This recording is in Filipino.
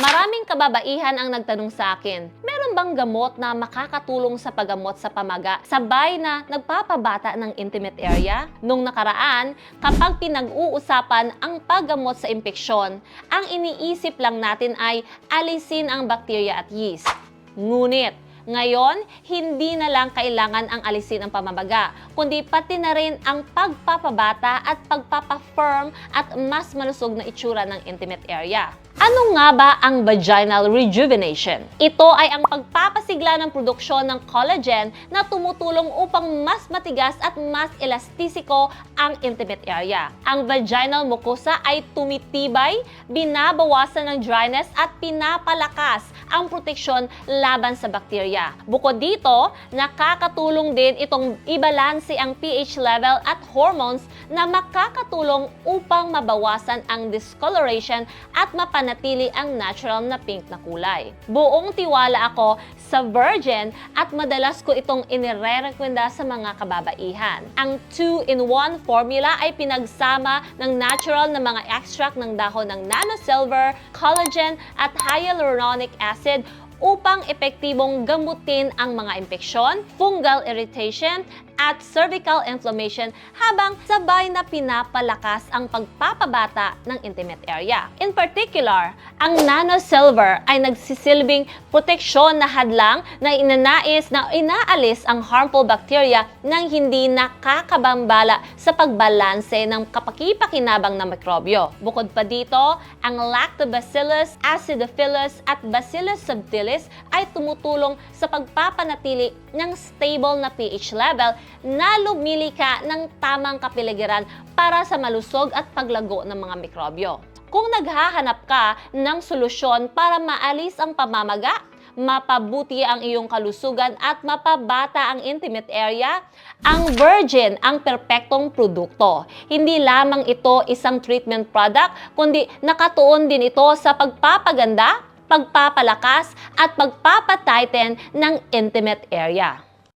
Maraming kababaihan ang nagtanong sa akin, meron bang gamot na makakatulong sa paggamot sa pamaga sabay na nagpapabata ng intimate area? Nung nakaraan, kapag pinag-uusapan ang paggamot sa impeksyon, ang iniisip lang natin ay alisin ang bakterya at yeast. Ngunit, ngayon, hindi na lang kailangan ang alisin ang pamamaga, kundi pati na rin ang pagpapabata at pagpapafirm at mas malusog na itsura ng intimate area. Ano nga ba ang vaginal rejuvenation? Ito ay ang pagpapasigla ng produksyon ng collagen na tumutulong upang mas matigas at mas elastisiko ang intimate area. Ang vaginal mucosa ay tumitibay, binabawasan ng dryness at pinapalakas ang proteksyon laban sa bakterya. Bukod dito, nakakatulong din itong ibalanse ang pH level at hormones na makakatulong upang mabawasan ang discoloration at mapanatili ang natural na pink na kulay. Buong tiwala ako sa virgin at madalas ko itong inirerekwenda sa mga kababaihan. Ang 2-in-1 formula ay pinagsama ng natural na mga extract ng dahon ng nanosilver, collagen at hyaluronic acid upang epektibong gamutin ang mga impeksyon, fungal irritation, at cervical inflammation habang sabay na pinapalakas ang pagpapabata ng intimate area. In particular, ang nanosilver ay nagsisilbing proteksyon na hadlang na inanais na inaalis ang harmful bacteria nang hindi nakakabambala sa pagbalanse ng kapakipakinabang na mikrobyo. Bukod pa dito, ang Lactobacillus acidophilus at Bacillus subtilis ay tumutulong sa pagpapanatili ng stable na pH level na lumilika ng tamang kapiligiran para sa malusog at paglago ng mga mikrobyo. Kung naghahanap ka ng solusyon para maalis ang pamamaga, mapabuti ang iyong kalusugan at mapabata ang intimate area, ang Virgin ang perpektong produkto. Hindi lamang ito isang treatment product, kundi nakatuon din ito sa pagpapaganda, pagpapalakas at pagpapatighten ng intimate area.